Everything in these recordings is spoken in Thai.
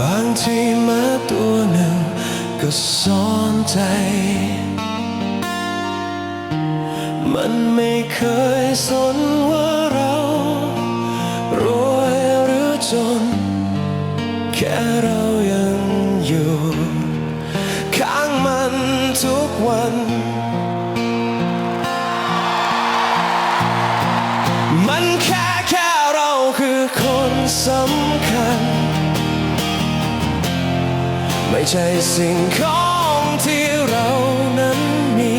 บางทีมาตัวหนึ่งก็ซ่อนใจ มันไม่เคยสนว่าเรารวยหรือจน แค่เรายังอยู่ ข้างมันทุกวันมันแค่แค่เราคือคนสำคัญ ไม่ใช่สิ่งของที่เรานั้นมี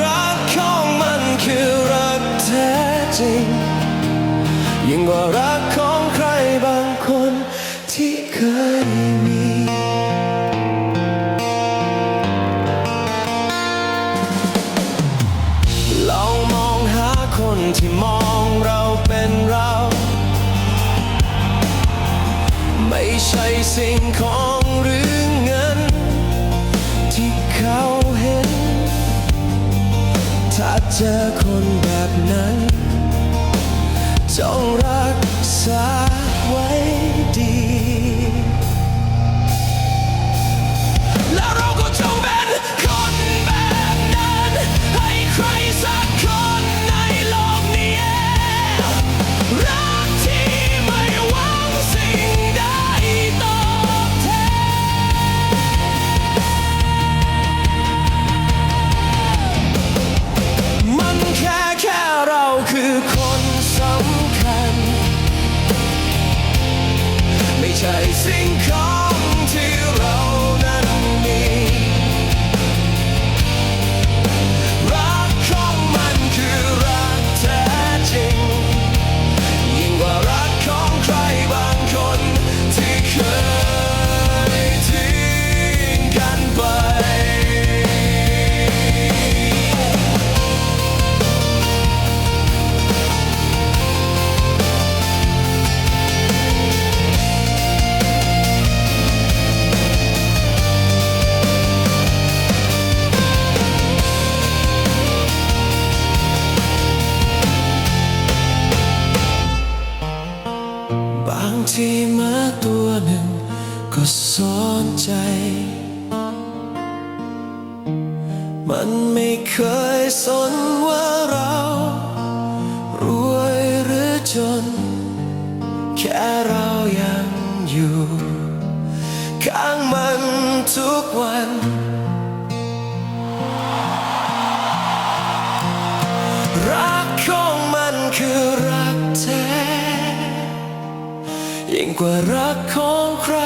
รักของมันคือรักแท้จริง ยิ่งกว่ารักของใครบางคนที่เคยมีลองมองหาคนที่มองเราเป็นเรา ใช่สิ่งของหรือเงิน ที่เขาเห็น ถ้าเจอคนแบบนั้น จงรักษาไว้ดีำคัญ ไม่ใช่สิ่งของ ทีหมาตัวหนึ่งก็ซ่อนใจ มันไม่เคยสนว่าเรา รวยหรือจน แค่เรายังอยู่ ข้างมันทุกวัน ยิ่งกว่ารักของใคร